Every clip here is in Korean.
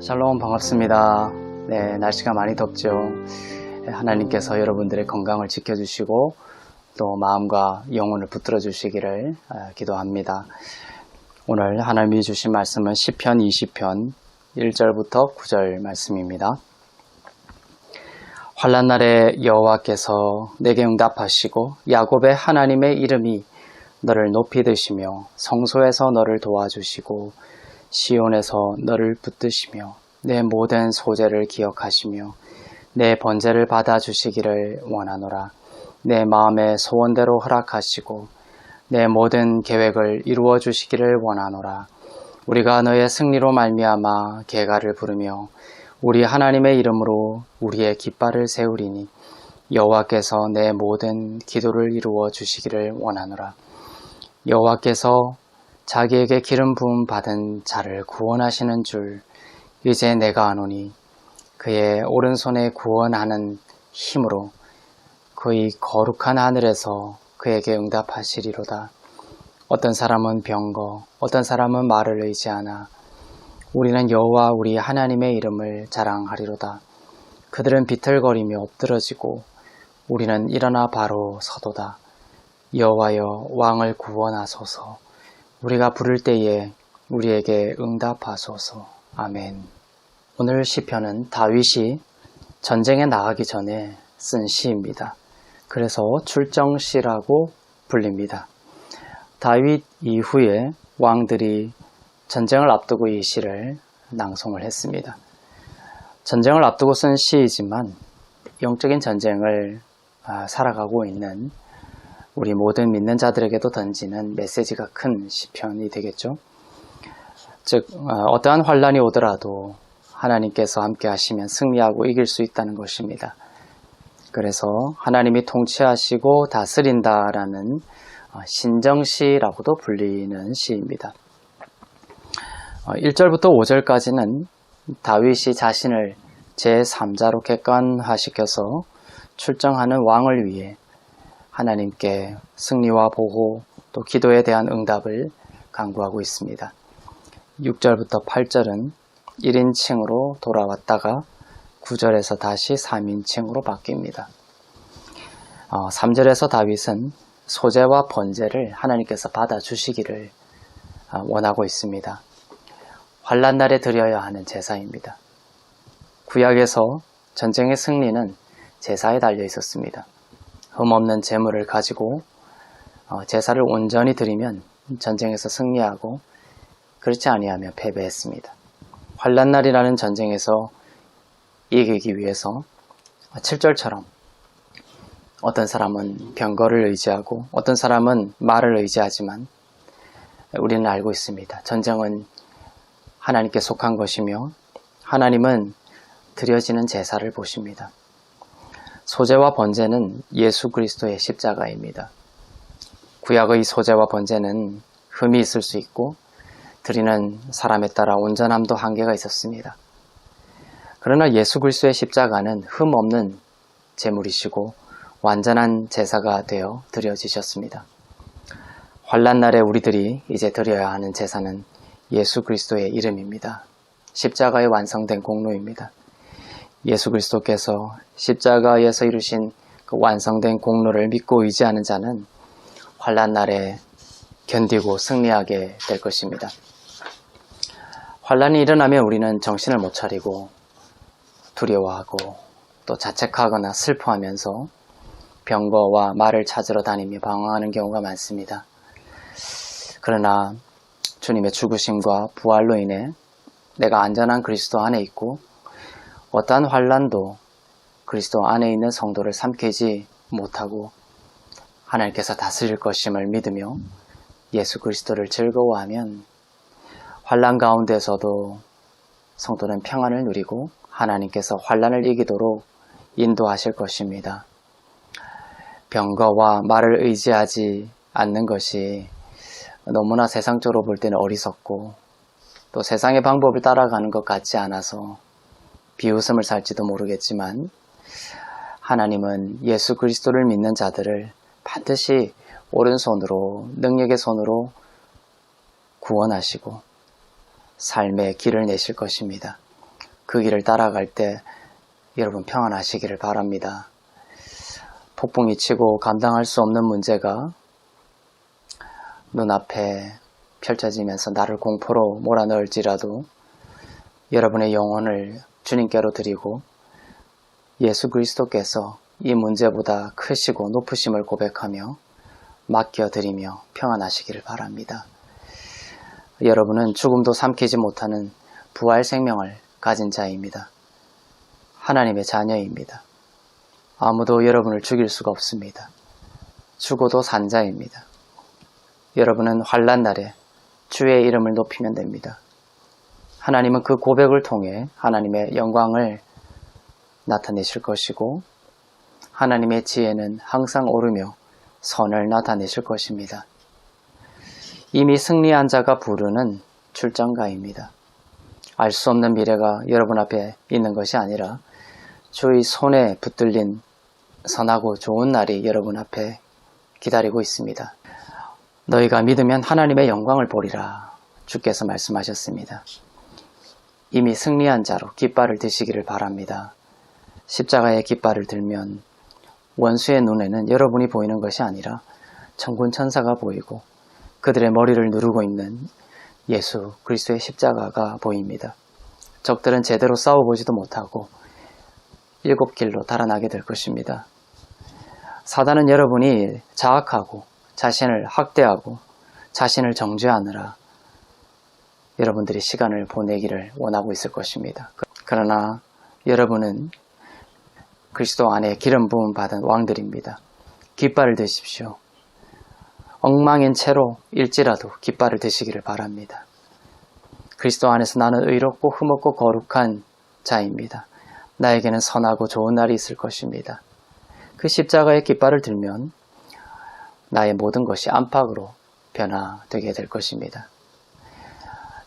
샬롬 반갑습니다. 네, 날씨가 많이 덥죠. 하나님께서 여러분들의 건강을 지켜주시고 또 마음과 영혼을 붙들어 주시기를 아, 기도합니다. 오늘 하나님이 주신 말씀은 시편 20편 1절부터 9절 말씀입니다. 환란 날에 여호와께서 내게 응답하시고 야곱의 하나님의 이름이 너를 높이 드시며 성소에서 너를 도와주시고 시온에서 너를 붙드시며 내 모든 소재를 기억하시며 내 번제를 받아 주시기를 원하노라. 내 마음의 소원대로 허락하시고 내 모든 계획을 이루어 주시기를 원하노라. 우리가 너의 승리로 말미암아 개가를 부르며 우리 하나님의 이름으로 우리의 깃발을 세우리니 여호와께서 내 모든 기도를 이루어 주시기를 원하노라. 여호와께서 자기에게 기름 부음 받은 자를 구원하시는 줄 이제 내가 아노니 그의 오른손에 구원하는 힘으로 그의 거룩한 하늘에서 그에게 응답하시리로다. 어떤 사람은 병거, 어떤 사람은 말을 의지하나 우리는 여호와 우리 하나님의 이름을 자랑하리로다. 그들은 비틀거리며 엎드러지고 우리는 일어나 바로 서도다. 여호와여 왕을 구원하소서. 우리가 부를 때에 우리에게 응답하소서. 아멘. 오늘 시편은 다윗이 전쟁에 나가기 전에 쓴 시입니다. 그래서 출정시라고 불립니다. 다윗 이후에 왕들이 전쟁을 앞두고 이 시를 낭송을 했습니다. 전쟁을 앞두고 쓴 시이지만 영적인 전쟁을 아, 살아가고 있는 우리 모든 믿는 자들에게도 던지는 메시지가 큰 시편이 되겠죠. 즉 어, 어떠한 환란이 오더라도 하나님께서 함께 하시면 승리하고 이길 수 있다는 것입니다. 그래서 하나님이 통치하시고 다스린다라는 어, 신정시라고도 불리는 시입니다. 1절부터 어, 5절까지는 다윗이 자신을 제3자로 객관화시켜서 출정하는 왕을 위해 하나님께 승리와 보호 또 기도에 대한 응답을 강구하고 있습니다. 6절부터 8절은 1인칭으로 돌아왔다가 9절에서 다시 3인칭으로 바뀝니다. 어, 3절에서 다윗은 소재와 번제를 하나님께서 받아주시기를 어, 원하고 있습니다. 환란 날에 드려야 하는 제사입니다. 구약에서 전쟁의 승리는 제사에 달려 있었습니다. 흠없는 재물을 가지고 어, 제사를 온전히 드리면 전쟁에서 승리하고 그렇지 아니하면 패배했습니다. 환란 날이라는 전쟁에서 이기기 위해서 7절처럼 어떤 사람은 병거를 의지하고 어떤 사람은 말을 의지하지만 우리는 알고 있습니다. 전쟁은 하나님께 속한 것이며 하나님은 드려지는 제사를 보십니다. 소재와 번제는 예수 그리스도의 십자가입니다. 구약의 소재와 번제는 흠이 있을 수 있고 드리는 사람에 따라 온전함도 한계가 있었습니다. 그러나 예수 그리스도의 십자가는 흠 없는 제물이시고 완전한 제사가 되어 드려지셨습니다. 환란 날에 우리들이 이제 드려야 하는 제사는 예수 그리스도의 이름입니다. 십자가의 완성된 공로입니다. 예수 그리스도께서 십자가에서 이루신 그 완성된 공로를 믿고 의지하는 자는 환란 날에 견디고 승리하게 될 것입니다. 환란이 일어나면 우리는 정신을 못 차리고 두려워하고 또 자책하거나 슬퍼하면서 병거와 말을 찾으러 다니며 방황하는 경우가 많습니다. 그러나 주님의 죽으심과 부활로 인해 내가 안전한 그리스도 안에 있고 어떠한 환란도 그리스도 안에 있는 성도를 삼키지 못하고 하나님께서 다스릴 것임을 믿으며 예수 그리스도를 즐거워하면 환란 가운데서도 성도는 평안을 누리고 하나님께서 환란을 이기도록 인도하실 것입니다. 병거와 말을 의지하지 않는 것이 너무나 세상적으로 볼 때는 어리석고 또 세상의 방법을 따라가는 것 같지 않아서 비웃음을 살지도 모르겠지만 하나님은 예수 그리스도를 믿는 자들을 반드시 오른손으로 능력의 손으로 구원하시고 삶의 길을 내실 것입니다. 그 길을 따라갈 때 여러분 평안하시기를 바랍니다. 폭풍이 치고 감당할 수 없는 문제가 눈앞에 펼쳐지면서 나를 공포로 몰아넣을지라도 여러분의 영혼을 주님께로 드리고 예수 그리스도께서 이 문제보다 크시고 높으심을 고백하며 맡겨드리며 평안하시기를 바랍니다. 여러분은 죽음도 삼키지 못하는 부활 생명을 가진 자입니다. 하나님의 자녀입니다. 아무도 여러분을 죽일 수가 없습니다. 죽어도 산 자입니다. 여러분은 환란 날에 주의 이름을 높이면 됩니다. 하나님은 그 고백을 통해 하나님의 영광을 나타내실 것이고 하나님의 지혜는 항상 오르며 선을 나타내실 것입니다. 이미 승리한 자가 부르는 출장가입니다. 알 수 없는 미래가 여러분 앞에 있는 것이 아니라 주의 손에 붙들린 선하고 좋은 날이 여러분 앞에 기다리고 있습니다. 너희가 믿으면 하나님의 영광을 보리라 주께서 말씀하셨습니다. 이미 승리한 자로 깃발을 드시기를 바랍니다. 십자가의 깃발을 들면 원수의 눈에는 여러분이 보이는 것이 아니라 천군 천사가 보이고 그들의 머리를 누르고 있는 예수 그리스도의 십자가가 보입니다. 적들은 제대로 싸워보지도 못하고 일곱 길로 달아나게 될 것입니다. 사단은 여러분이 자학하고 자신을 학대하고 자신을 정죄하느라 여러분들이 시간을 보내기를 원하고 있을 것입니다. 그러나 여러분은 그리스도 안에 기름 부음 받은 왕들입니다. 깃발을 드십시오. 엉망인 채로 일지라도 깃발을 드시기를 바랍니다. 그리스도 안에서 나는 의롭고 흠없고 거룩한 자입니다. 나에게는 선하고 좋은 날이 있을 것입니다. 그 십자가의 깃발을 들면 나의 모든 것이 안팎으로 변화되게 될 것입니다.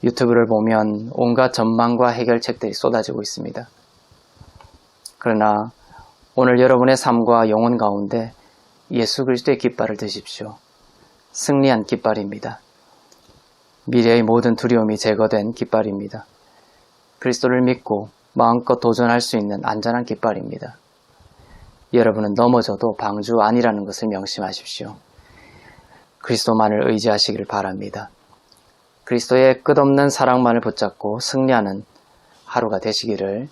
유튜브를 보면 온갖 전망과 해결책들이 쏟아지고 있습니다. 그러나 오늘 여러분의 삶과 영혼 가운데 예수 그리스도의 깃발을 드십시오. 승리한 깃발입니다. 미래의 모든 두려움이 제거된 깃발입니다. 그리스도를 믿고 마음껏 도전할 수 있는 안전한 깃발입니다. 여러분은 넘어져도 방주 아니라는 것을 명심하십시오. 그리스도만을 의지하시기를 바랍니다. 그리스도의 끝없는 사랑만을 붙잡고 승리하는 하루가 되시기를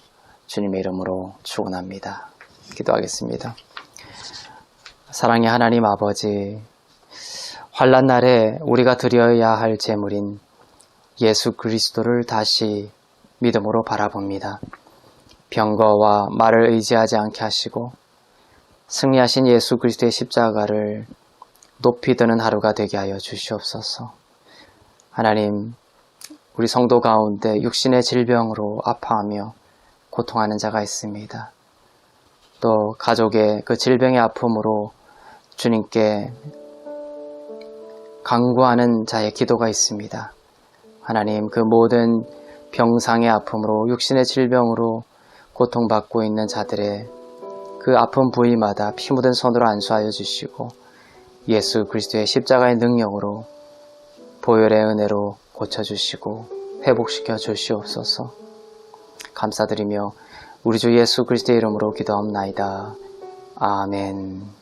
주님의 이름으로 축원합니다. 기도하겠습니다. 사랑의 하나님 아버지, 환란 날에 우리가 드려야 할 제물인 예수 그리스도를 다시 믿음으로 바라봅니다. 병거와 말을 의지하지 않게 하시고 승리하신 예수 그리스도의 십자가를 높이 드는 하루가 되게 하여 주시옵소서. 하나님, 우리 성도 가운데 육신의 질병으로 아파하며 고통하는 자가 있습니다. 또 가족의 그 질병의 아픔으로 주님께 강구하는 자의 기도가 있습니다. 하나님 그 모든 병상의 아픔으로 육신의 질병으로 고통받고 있는 자들의 그 아픈 부위마다 피 묻은 손으로 안수하여 주시고 예수 그리스도의 십자가의 능력으로 보혈의 은혜로 고쳐주시고 회복시켜 주시옵소서 감사드리며 우리 주 예수 그리스도의 이름으로 기도합나이다. 아멘.